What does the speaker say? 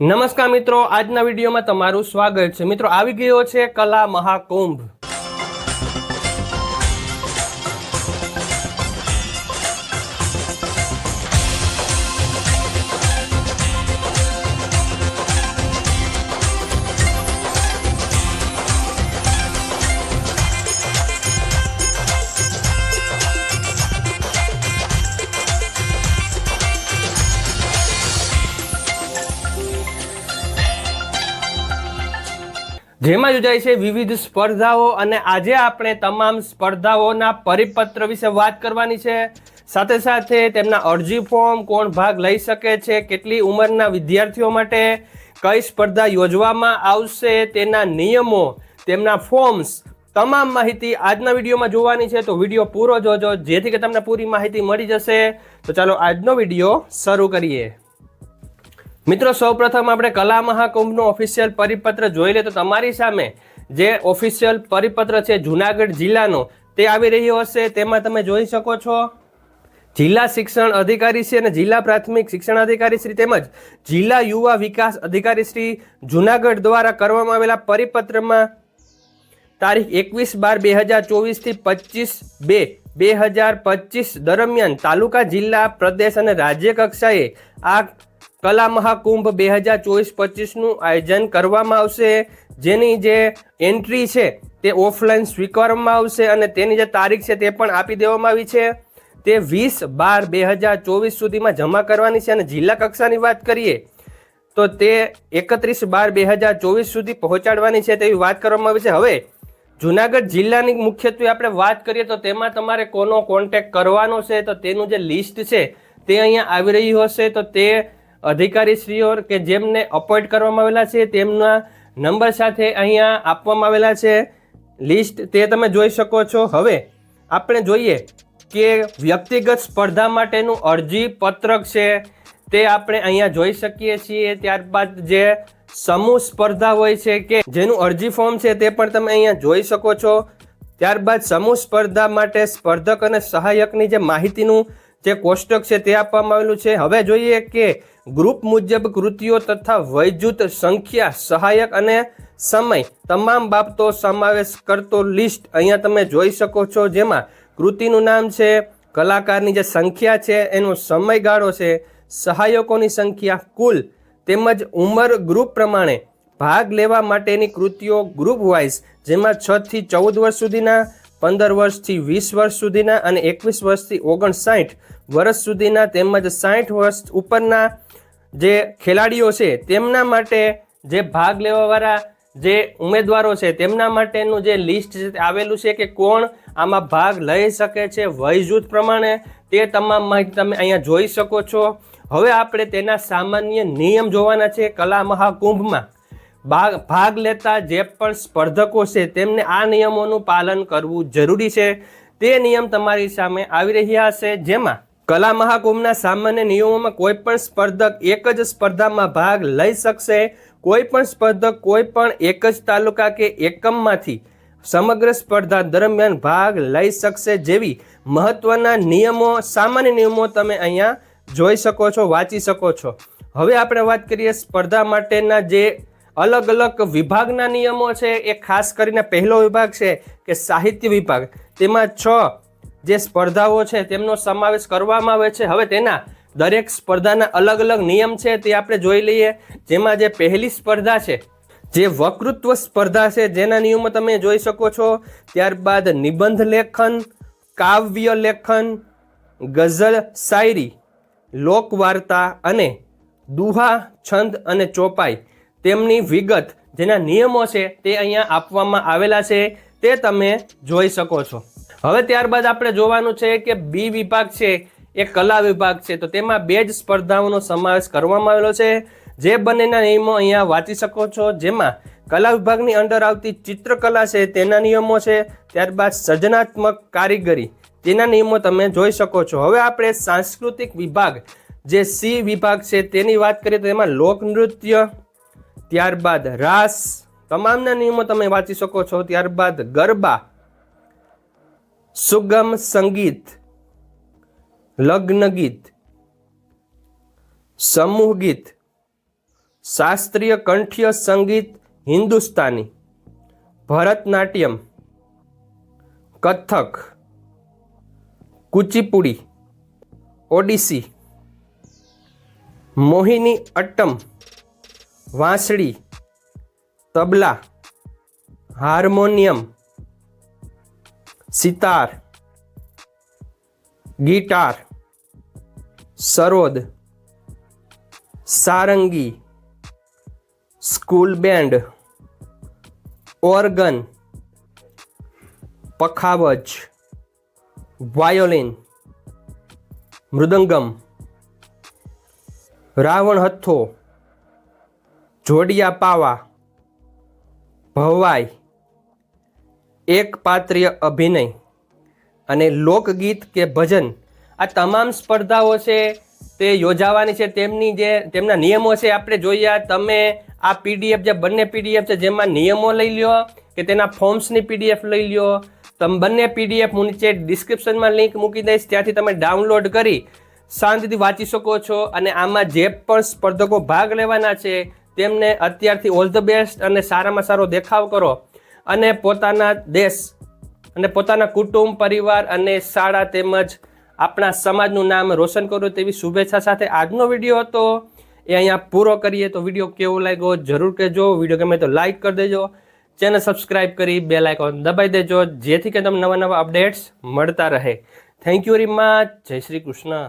નમસ્કાર મિત્રો આજના વિડીયોમાં તમારું સ્વાગત છે. મિત્રો આવી ગયો છે કલા મહાકુંભ. જેમાં યોજાય છે વિવિધ સ્પર્ધાઓ અને આજે આપણે તમામ સ્પર્ધાઓના પરિપત્ર વિશે વાત કરવાની છે. સાથે સાથે તેમના અરજી ફોર્મ કોણ ભાગ લઈ શકે છે, કેટલી ઉંમરના વિદ્યાર્થીઓ માટે કઈ સ્પર્ધા યોજવામાં આવશે, તેના નિયમો, તેમના ફોર્મ્સ તમામ માહિતી આજના વિડીયોમાં જોવાની છે. તો વીડિયો પૂરો જોજો, જેથી કે તમને પૂરી માહિતી મળી જશે. તો ચાલો આજનો વીડિયો શરૂ કરીએ. મિત્રો, સૌપ્રથમ આપણે કલા મહાકુંભનો ઓફિશિયલ પરિપત્ર જોઈ લે તો તમારી સામે જે ઓફિશિયલ પરિપત્ર છે જુનાગઢ જિલ્લાનો, તે આવી રહ્યો હશે. તેમાં તમે જોઈ શકો છો જિલ્લા શિક્ષણ અધિકારી શ્રી અને જિલ્લા પ્રાથમિક શિક્ષણ અધિકારી શ્રી તેમજ જિલ્લા યુવા વિકાસ અધિકારી શ્રી જુનાગઢ દ્વારા કરવામાં આવેલા પરિપત્રમાં તારીખ એકવીસ બાર બે હજાર ચોવીસથી પચીસ બે બે હજાર પચીસ દરમિયાન તાલુકા, જિલ્લા, પ્રદેશ અને રાજ્ય કક્ષાએ આ કલા મહાકુંભ બે હજાર ચોવીસ પચીસનું આયોજન કરવામાં આવશે. જેની જે એન્ટ્રી છે તે ઓફલાઈન સ્વીકારવામાં આવશે અને તેની જે તારીખ છે તે પણ આપી દેવામાં આવી છે. તે વીસ બાર બે હજાર ચોવીસ સુધીમાં જમા કરવાની છે અને જિલ્લા કક્ષાની વાત કરીએ તો તે એકત્રીસ બાર બે હજાર ચોવીસ સુધી પહોંચાડવાની છે તેવી વાત કરવામાં આવી છે. હવે જુનાગઢ જિલ્લાની મુખ્યત્વે આપણે વાત કરીએ તો તેમાં તમારે કોનો કોન્ટેક્ટ કરવાનો છે તો તેનું જે લિસ્ટ છે તે અહીંયા આવી રહ્યું હશે તો તે અધિકારીશ્રીઓ કે જેમને અપોઇન્ટ કરવામાં આવેલા છે, તેમના નંબર સાથે અહીંયા આપવામાં આવેલા છે. લિસ્ટ તે તમે જોઈ શકો છો. હવે આપણે જોઈએ કે વ્યક્તિગત સ્પર્ધા માટેનું અરજી પત્રક છે. તે આપણે અહીંયા જોઈ શકીએ છીએ. ત્યારબાદ જે સમૂહ સ્પર્ધા હોય છે કે જેનું અરજી ફોર્મ છે તે પણ તમે અહીંયા જોઈ શકો છો. ત્યારબાદ સમૂહ સ્પર્ધા માટે સ્પર્ધક અને સહાયકની જે માહિતીનું જે કોષ્ટક છે તે આપવામાં આવેલું છે. હવે જોઈએ કે ગ્રુપ મુજબ કૃતિઓ તથા વૈજુત સંખ્યા, સહાયક અને સમય તમામ બાબતો સમાવેશ કરતો લિસ્ટ અહીંયા તમે જોઈ શકો છો જેમાં કૃતિનું નામ છે, કલાકારની જે સંખ્યા છે, એનો સમયગાળો છે, સહાયકોની સંખ્યા કુલ, તેમજ ઉંમર ગ્રુપ પ્રમાણે ભાગ લેવા માટેની કૃતિઓ ગ્રુપ વાઇઝ જેમાં છ થી ચૌદ વર્ષ સુધીના, પંદર વર્ષથી વીસ વર્ષ સુધીના અને એકવીસ વર્ષથી ઓગણસાઠ વર્ષ સુધીના તેમજ સાઠ વર્ષ ઉપરના જે ખેલાડીઓ છે, તેમના માટે જે ભાગ લેવાવાળા જે ઉમેદવારો છે, તેમના માટેનું જે લિસ્ટ છે આવેલું છે કે કોણ આમાં ભાગ લઈ શકે છે વય જૂથ પ્રમાણે, તે તમામ માહિતી તમે અહીંયા જોઈ શકો છો. હવે આપણે તેના સામાન્ય નિયમ જોવાના છે કલા મહાકુંભમાં. ભાગ ભાગ લેતા જે પણ સ્પર્ધકો છે, તેમને આ નિયમોનું પાલન કરવું જરૂરી છે. તે નિયમ તમારી સામે આવી રહ્યા હશે જેમાં કલા મહાકુંભના સામાન્ય નિયમોમાં કોઈ પણ સ્પર્ધક એક જ સ્પર્ધામાં ભાગ લઈ શકશે. કોઈ પણ સ્પર્ધક કોઈ પણ એક જ તાલુકા કે એકમમાંથી સમગ્ર સ્પર્ધા દરમિયાન ભાગ લઈ શકશે જેવી મહત્વના નિયમો, સામાન્ય નિયમો તમે અહીંયા જોઈ શકો છો, વાંચી શકો છો. હવે આપણે વાત કરીએ સ્પર્ધા માટેના જે અલગ અલગ વિભાગના નિયમો છે. એ ખાસ કરીને પહેલો વિભાગ છે કે સાહિત્ય વિભાગ. તેમાં છ જે સ્પર્ધાઓ છે તેમનો સમાવેશ કરવામાં આવે છે. હવે તેના દરેક સ્પર્ધાના અલગ અલગ નિયમ છે તે આપણે જોઈ લઈએ. જેમાં જે પહેલી સ્પર્ધા છે, જે વકૃત્વ સ્પર્ધા છે, જેના નિયમો તમે જોઈ શકો છો. ત્યારબાદ નિબંધ લેખન, કાવ્ય લેખન, ગઝલ, શાયરી, લોકવાર્તા અને દુહા, છંદ અને ચોપાઈ. તેમની વિગત જેના નિયમો છે તે અહીંયા આપવામાં આવેલા છે તે તમે જોઈ શકો છો. હવે ત્યારબાદ આપણે જોવાનું છે કે બી વિભાગ છે, એ કલા વિભાગ છે. તો તેમાં બે જ સ્પર્ધાઓનો સમાવેશ કરવામાં આવેલો છે. જે બંનેના નિયમો અહીંયા વાંચી શકો છો. જેમાં કલા વિભાગની અંડર આવતી ચિત્રકલા છે, તેના નિયમો છે. ત્યારબાદ સર્જનાત્મક કારીગરી, તેના નિયમો તમે જોઈ શકો છો. હવે આપણે સાંસ્કૃતિક વિભાગ, જે સી વિભાગ છે, તેની વાત કરીએ તો એમાં લોકનૃત્ય ત્યારબાદ રાસ, તમામના નિયમો તમે વાંચી શકો છો. ત્યારબાદ ગરબા સુગમ સંગીત, લગ્ન ગીત, સમૂહ ગીત, શાસ્ત્રીય કંઠ્ય સંગીત હિન્દુસ્તાની, ભરતનાટ્યમ, કથક, કુચીપુડી, ઓડિસી, મોહિની અટ્ટમ, વાંસળી, tabla, harmonium sitar, guitar, sarod, sarangi, school band, organ, pakhawaj, violin, mridangam, Ravanahatha, Jodiya Pava, Bhavai એક પાત્રીય અભિનય અને લોકગીત કે ભજન, આ તમામ સ્પર્ધાઓ છે તે યોજાવાની છે. તેમની જે, તેમના નિયમો છે આપણે જોઈએ. તમે આ પીડીએફ જે બંને પીડીએફ છે જેમાં નિયમો લઈ લ્યો કે તેના ફોર્મ્સની પીડીએફ લઈ લ્યો. તમે બંને પીડીએફ હું નીચે ડિસ્ક્રિપ્શનમાં લિંક મૂકી દઈશ. ત્યાંથી તમે ડાઉનલોડ કરી શાંતિથી વાંચી શકો છો અને આમાં જે પણ સ્પર્ધકો ભાગ લેવાના છે તેમને અત્યારથી ઓલ ધ બેસ્ટ અને સારામાં સારો દેખાવ કરો. અને પોતાના દેશ અને પોતાના કુટુંબ, પરિવાર અને શાળા તેમજ આપણા સમાજનું નામ રોશન કરો તેવી શુભેચ્છા સાથે આજનો વીડિયો હતો. એ અહીંયા પૂરો કરીએ તો વીડિયો કેવો લાગ્યો જરૂર કહેજો. વીડિયો ગમે તો લાઇક કરી દેજો. ચેનલ સબસ્ક્રાઇબ કરી બે લાઇકોન દબાઈ દેજો જેથી કે તમને નવા નવા અપડેટ્સ મળતા રહે. થેન્ક યુ વેરી મચ જય શ્રી કૃષ્ણ.